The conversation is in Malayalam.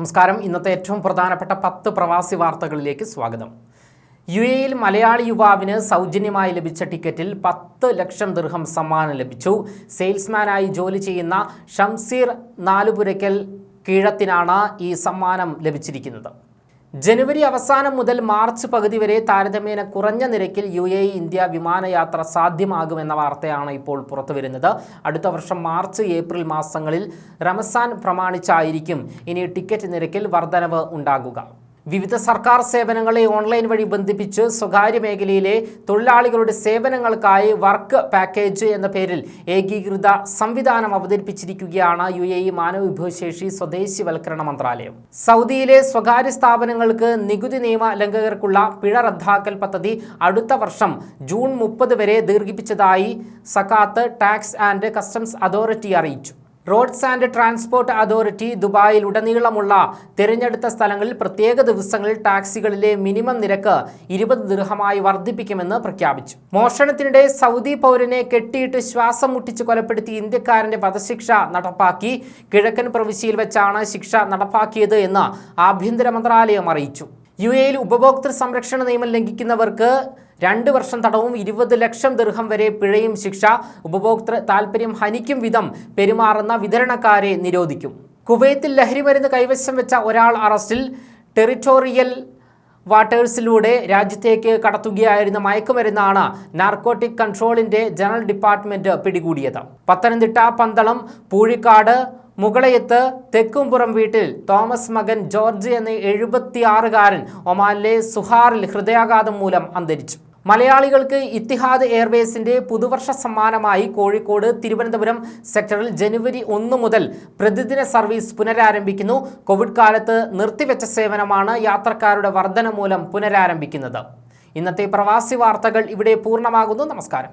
നമസ്കാരം. ഇന്നത്തെ ഏറ്റവും പ്രധാനപ്പെട്ട പത്ത് പ്രവാസി വാർത്തകളിലേക്ക് സ്വാഗതം. യു എയിൽ മലയാളി യുവാവിന് സൗജന്യമായി ലഭിച്ച ടിക്കറ്റിൽ പത്ത് ലക്ഷം ദീർഘം സമ്മാനം ലഭിച്ചു. സെയിൽസ്മാനായി ജോലി ചെയ്യുന്ന ഷംസീർ നാലുപുരയ്ക്കൽ കീഴത്തിനാണ് ഈ സമ്മാനം ലഭിച്ചിരിക്കുന്നത്. ജനുവരി അവസാനം മുതൽ മാർച്ച് പകുതി വരെ താരതമ്യേന കുറഞ്ഞ നിരക്കിൽ യു എ ഇന്ത്യ വിമാനയാത്ര സാധ്യമാകുമെന്ന വാർത്തയാണ് ഇപ്പോൾ പുറത്തുവരുന്നത്. അടുത്ത വർഷം മാർച്ച് ഏപ്രിൽ മാസങ്ങളിൽ റമസാൻ പ്രമാണിച്ചായിരിക്കും. ഇനി ടിക്കറ്റ് നിരക്കിൽ വർധനവ് ഉണ്ടാകുക. വിവിധ സർക്കാർ സേവനങ്ങളെ ഓൺലൈൻ വഴി ബന്ധിപ്പിച്ച് സ്വകാര്യ മേഖലയിലെ തൊഴിലാളികളുടെ സേവനങ്ങൾക്കായി വർക്ക് പാക്കേജ് എന്ന പേരിൽ ഏകീകൃത സംവിധാനം അവതരിപ്പിച്ചിരിക്കുകയാണ് യു എ ഇ മാനവവിഭവശേഷി സ്വദേശിവൽക്കരണ മന്ത്രാലയം. സൗദിയിലെ സ്വകാര്യ സ്ഥാപനങ്ങൾക്ക് നികുതി നിയമ ലംഘകർക്കുള്ള പിഴ റദ്ദാക്കൽ പദ്ധതി അടുത്ത വർഷം ജൂൺ മുപ്പത് വരെ ദീർഘിപ്പിച്ചതായി സക്കാത്ത് ടാക്സ് ആൻഡ് കസ്റ്റംസ് അതോറിറ്റി അറിയിച്ചു. റോഡ്സ് ആൻഡ് ട്രാൻസ്പോർട്ട് അതോറിറ്റി ദുബായിൽ ഉടനീളമുള്ള തിരഞ്ഞെടുത്ത സ്ഥലങ്ങളിൽ പ്രത്യേക ദിവസങ്ങളിൽ ടാക്സികളിലെ മിനിമം നിരക്ക് ഇരുപത് ദൃഹമായി വർദ്ധിപ്പിക്കുമെന്ന് പ്രഖ്യാപിച്ചു. മോഷണത്തിനിടെ സൗദി പൗരനെ കെട്ടിയിട്ട് ശ്വാസം മുട്ടിച്ച് കൊലപ്പെടുത്തി ഇന്ത്യക്കാരന്റെ വധശിക്ഷ നടപ്പാക്കി. കിഴക്കൻ പ്രവിശ്യയിൽ വെച്ചാണ് ശിക്ഷ നടപ്പാക്കിയത് എന്ന് ആഭ്യന്തര മന്ത്രാലയം അറിയിച്ചു. യു എയിൽ ഉപഭോക്തൃ സംരക്ഷണ നിയമം ലംഘിക്കുന്നവർക്ക് രണ്ട് വർഷം തടവും ഇരുപത് ലക്ഷം ദീർഘം വരെ പിഴയും ശിക്ഷ ഉപഭോക്തൃ താൽപ്പര്യം ഹനിക്കും വിധം പെരുമാറുന്ന വിതരണക്കാരെ നിരോധിക്കും. കുവൈത്തിൽ ലഹരിമരുന്ന് കൈവശം വെച്ച ഒരാൾ അറസ്റ്റിൽ ടെറിറ്റോറിയൽ വാട്ടേഴ്സിലൂടെ രാജ്യത്തേക്ക് കടത്തുകയായിരുന്ന മയക്കുമരുന്നാണ് നാർക്കോട്ടിക് കൺട്രോളിന്റെ ജനറൽ ഡിപ്പാർട്ട്മെന്റ് പിടികൂടിയത്. പത്തനംതിട്ട പന്തളം പൂഴിക്കാട് മുകളയത്ത് തെക്കുംപുറം വീട്ടിൽ തോമസ് മകൻ ജോർജ് എന്ന എഴുപത്തിയാറുകാരൻ ഒമാനിലെ സുഹാറിൽ ഹൃദയാഘാതം മൂലം അന്തരിച്ചു. മലയാളികൾക്ക് ഇത്തിഹാദ് എയർവേസിന്റെ പുതുവർഷ സമ്മാനമായി കോഴിക്കോട് തിരുവനന്തപുരം സെക്ടറിൽ ജനുവരി ഒന്ന് മുതൽ പ്രതിദിന സർവീസ് പുനരാരംഭിക്കുന്നു. കോവിഡ് കാലത്ത് നിർത്തിവെച്ച സേവനമാണ് യാത്രക്കാരുടെ വർധന മൂലം പുനരാരംഭിക്കുന്നത്. ഇന്നത്തെ പ്രവാസി വാർത്തകൾ ഇവിടെ പൂർണമാകുന്നു. നമസ്കാരം.